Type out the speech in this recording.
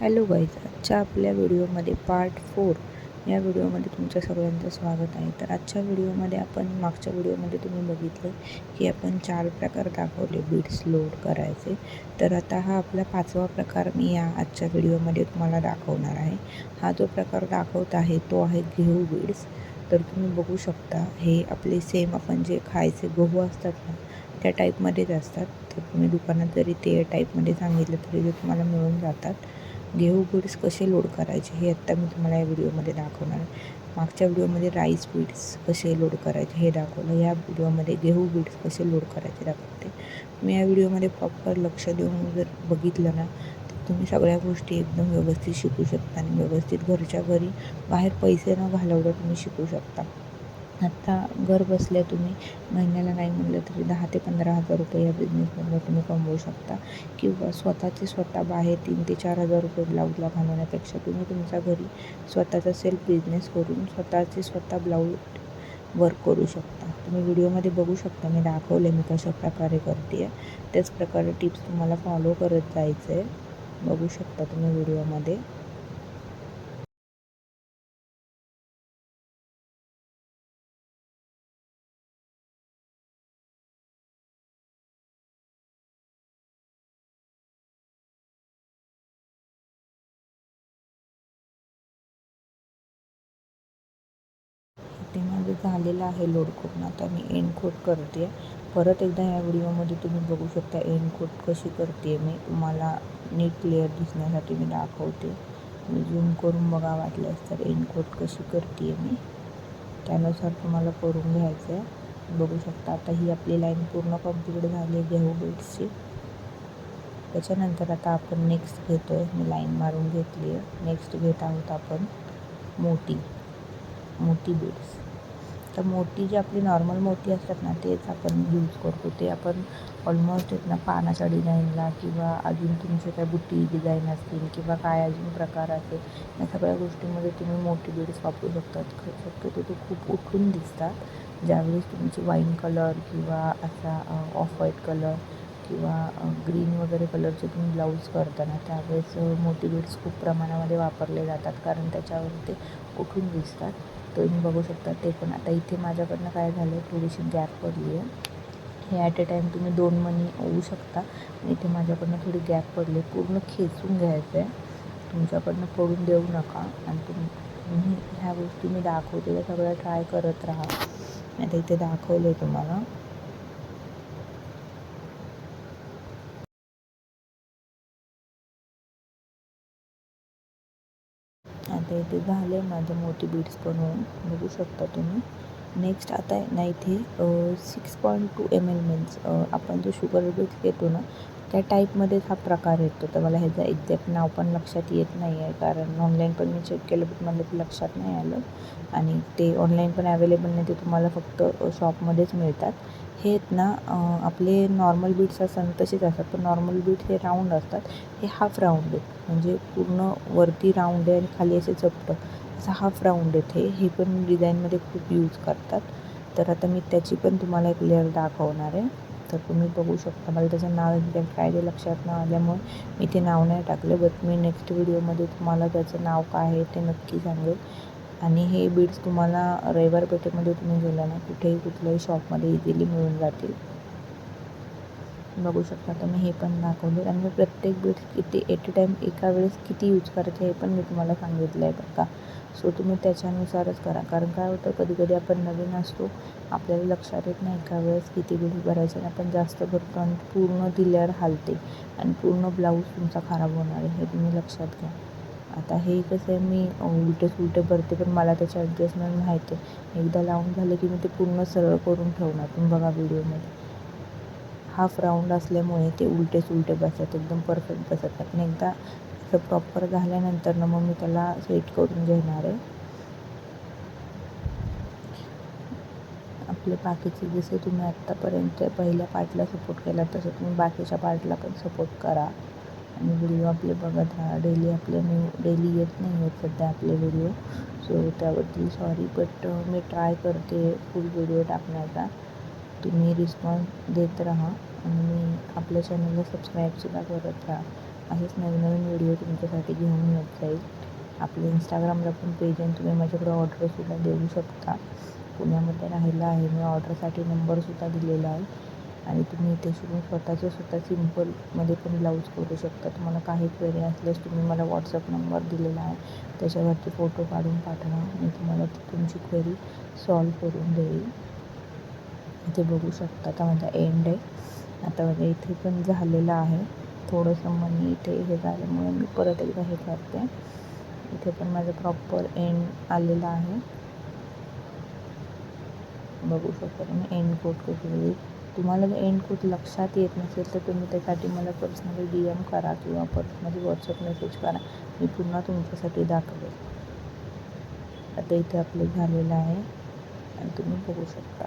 Hello guys आजच्या आपल्या व्हिडिओमध्ये पार्ट फोर या व्हिडिओमध्ये तुमच्या सगळ्यांचं स्वागत आहे. तर आजच्या व्हिडिओमध्ये आपण मागच्या व्हिडिओमध्ये तुम्ही बघितलं की आपण चार प्रकार दाखवले बीड्स लोड करायचे. तर आता हा आपला पाचवा प्रकार मी या आजच्या व्हिडिओमध्ये तुम्हाला दाखवणार आहे. हा जो प्रकार दाखवत आहे तो आहे घेऊ बीड्स तर तुम्ही बघू शकता हे आपले सेम आपण जे खायचे गहू असतात ना त्या टाईपमध्येच असतात. तर तुम्ही दुकानात जरी ते टाईपमध्ये सांगितलं तरी ते तुम्हाला मिळून जातात. घेऊ बीड्स कसे लोड करायचे हे आत्ता मी तुम्हाला या व्हिडिओमध्ये दाखवणार आहे. मागच्या व्हिडिओमध्ये राईस बीड्स कसे लोड करायचे हे दाखवलं. या व्हिडिओमध्ये गेहू बीड्स कसे लोड करायचे दाखवते. मी या व्हिडिओमध्ये प्रॉपर लक्ष देऊन जर बघितलं ना तर तुम्ही सगळ्या गोष्टी एकदम व्यवस्थित शिकू शकता आणि व्यवस्थित घरच्या घरी बाहेर पैसे न घालवता तुम्ही शिकू शकता. आत्ता घर बसल्या तुम्ही महिन्याला नाही म्हणलं तरी दहा ते पंधरा हजार रुपये या बिझनेसमधनं तुम्ही कमवू शकता. किंवा स्वतःचे स्वतः बाहेर तीन ते चार हजार रुपये ब्लाऊजला घालवण्यापेक्षा तुम्ही तुमच्या घरी स्वतःचा सेल्फ बिझनेस करून स्वतःचे स्वतः ब्लाऊज वर्क करू शकता. तुम्ही व्हिडिओमध्ये बघू शकता मी दाखवले मी कशा प्रकारे करते आहे. त्याच प्रकारे टिप्स तुम्हाला फॉलो करत जायचं आहे बघू शकता तुम्ही व्हिडिओमध्ये ते माझं झालेलं आहे लोड करून आता मी एंड कोट करते आहे परत एकदा या व्हिडिओमध्ये तुम्ही बघू शकता एंड कोट कशी करते मी तुम्हाला नीट क्लिअर दिसण्यासाठी मी दाखवते. मी झूम करून बघा वाटल्यास तर एंड कोट कशी करते मी. त्यानुसार तुम्हाला करून घ्यायचं आहे बघू शकता आता ही आपली लाईन पूर्ण कंप्लीट झाली आहे घेऊ बीट्सची त्याच्यानंतर आता आपण नेक्स्ट घेतो आहे मी लाईन मारून घेतली आहे नेक्स्ट घेत आहोत आपण मोठी मोठी बीड्स तर मोठी जी आपली नॉर्मल मोठी असतात ना तेच आपण यूज करतो. ते आपण ऑलमोस्ट आहेत ना पानाच्या डिझाईनला किंवा अजून तुमचे काय बुटी डिझाईन असतील किंवा काय अजून प्रकार असेल या सगळ्या गोष्टींमध्ये तुम्ही मोठी बीड्स वापरू शकतात. शक्यतो ते खूप उठून दिसतात. ज्यावेळेस तुमची वाईन कलर किंवा असा ऑफ व्हाईट कलर किंवा ग्रीन वगैरे कलरचे तुम्ही ब्लाऊज करताना त्यावेळेस मोठी बीड्स खूप प्रमाणामध्ये वापरले जातात. कारण त्याच्यावर ते उठून दिसतात. तुम्ही बघू शकता ते पण. आता इथे माझ्याकडनं काय झालं आहे थोडीशी गॅप पडली आहे हे ॲट अ टाईम तुम्ही दोन मनी होऊ शकता. इथे माझ्याकडनं थोडी गॅप पडली आहे पूर्ण खेचून घ्यायचं आहे तुमच्याकडनं पडून देऊ नका. आणि तुम्ही ह्या गोष्टी मी दाखवते. सगळं सगळ्या ट्राय करत राहा. आता इथे दाखवलं आहे तुम्हाला. आता इथे झाले माझं मोठी बीड्स बनवून. बघू शकता तुम्ही. नेक्स्ट आता आहे ना इथे six point two M L means आपण जो शुगर बीड्स घेतो ना त्या टाईपमध्येच हा प्रकार येतो. तर मला ह्याचं एक्झॅक्ट नाव पण लक्षात येत नाही आहे. कारण ऑनलाईन पण मी चेक केलं पण मला ते लक्षात नाही आलं. आणि ते ऑनलाईन पण अवेलेबल नाही ते तुम्हाला फक्त शॉपमध्येच मिळतात. हे आहेत ना आपले नॉर्मल बीट्स असतात तसेच असतात. पण नॉर्मल बीट्स हे राऊंड असतात. हे हाफ राऊंड आहेत. म्हणजे पूर्ण वरती राऊंड आहे आणि खाली असे चपटं. असं हाफ राऊंड आहेत. हे हे पण डिझाईनमध्ये खूप यूज करतात. तर आता मी त्याची पण तुम्हाला एक लेअर दाखवणार आहे. तर तुम्ही बघू शकता. मला त्याचं नाव एक्झॅक्ट काय ते लक्षात न आल्यामुळे मी ते नाव नाही टाकलं बट मी नेक्स्ट व्हिडिओमध्ये तुम्हाला त्याचं नाव काय आहे ते नक्की सांगेल. आणि हे बीड्स तुम्हाला रविवार पेठेमध्ये तुम्ही गेला ना कुठेही कुठल्याही शॉपमध्ये इझिली मिळून जातील. बघू शकता तर मी हे पण दाखवले. आणि मी प्रत्येक बीड्स किती एट ए टाईम एका वेळेस किती यूज करायचे हे पण मी तुम्हाला सांगितलं आहे बघा सो तुम्ही त्याच्यानुसारच करा. कारण काय होतं कधी कधी आपण नवीन असतो आपल्याला लक्षात येत नाही एका वेळेस किती बिल भरायचं आणि आपण जास्त भरतो आणि पूर्ण दिल्यावर हालते आणि पूर्ण ब्लाऊज तुमचा खराब होणार आहे हे तुम्ही लक्षात घ्या. आता हे कसं आहे मी उलटे सुलटे भरते पण मला त्याचे ॲडजस्टमेंट माहिती आहे. एकदा लावून झालं की मी ते पूर्ण सरळ करून ठेवणार तुम्ही बघा व्हिडिओमध्ये. हाफ राऊंड असल्यामुळे ते उलटे सुलटे बसतात एकदम परफेक्ट बसत पण एकदा असं प्रॉपर झाल्यानंतर ना मग मी त्याला सेट करून घेणार आहे. आपले बाकीचे जसे तुम्ही आत्तापर्यंत पहिल्या पार्टला सपोर्ट केला तसं तुम्ही बाकीच्या पार्टला पण सपोर्ट करा. आणि व्हिडिओ आपले बघत राहा. डेली आपले न्यू डेली येत नाही आहेत सध्या आपले व्हिडिओ सो त्याबद्दल सॉरी बट मी ट्राय करते फुल व्हिडिओ टाकण्याचा. तुम्ही रिस्पॉन्स देत राहा आणि आपल्या चॅनलला सबस्क्राईबसुद्धा करत राहा. असेच नवीन नवीन व्हिडिओ तुमच्यासाठी घेऊन येत जाईल. आपलं इंस्टाग्रामला पण पेज आहे. तुम्ही माझ्याकडे ऑर्डरसुद्धा देऊ शकता. पुण्यामध्ये राहिला आहे. मी ऑर्डरसाठी नंबरसुद्धा दिलेला आहे. आणि तुम्ही इथे शिकून स्वतःचं स्वतः सिम्पलमध्ये पण ब्लाऊज करू शकता. तुम्हाला काही क्वेरी असल्यास तुम्ही मला व्हॉट्सअप नंबर दिलेला आहे. त्याच्यावरती फोटो काढून पाठवा. मी तुम्हाला ती तुमची क्वेरी सॉल्व करून देईल. इथे बघू शकता आता माझा एंड आहे. आता माझ्या इथे पण झालेलं आहे. थोडंसं मनी इथे हे झाल्यामुळे मी परत एकदा हे करते. इथे पण माझं प्रॉपर एंड आलेलं आहे. बघू शकता तुम्ही एंड कोट कशी तुम्हाला जर एंड कोट लक्षात येत नसेल तर तुम्ही त्यासाठी मला पर्सनली डी एम करा किंवा पर्सनली व्हॉट्सअप मेसेज करा. मी पुन्हा तुमच्यासाठी दाखवेल. आता इथे आपलं झालेलं आहे. आणि तुम्ही बघू शकता.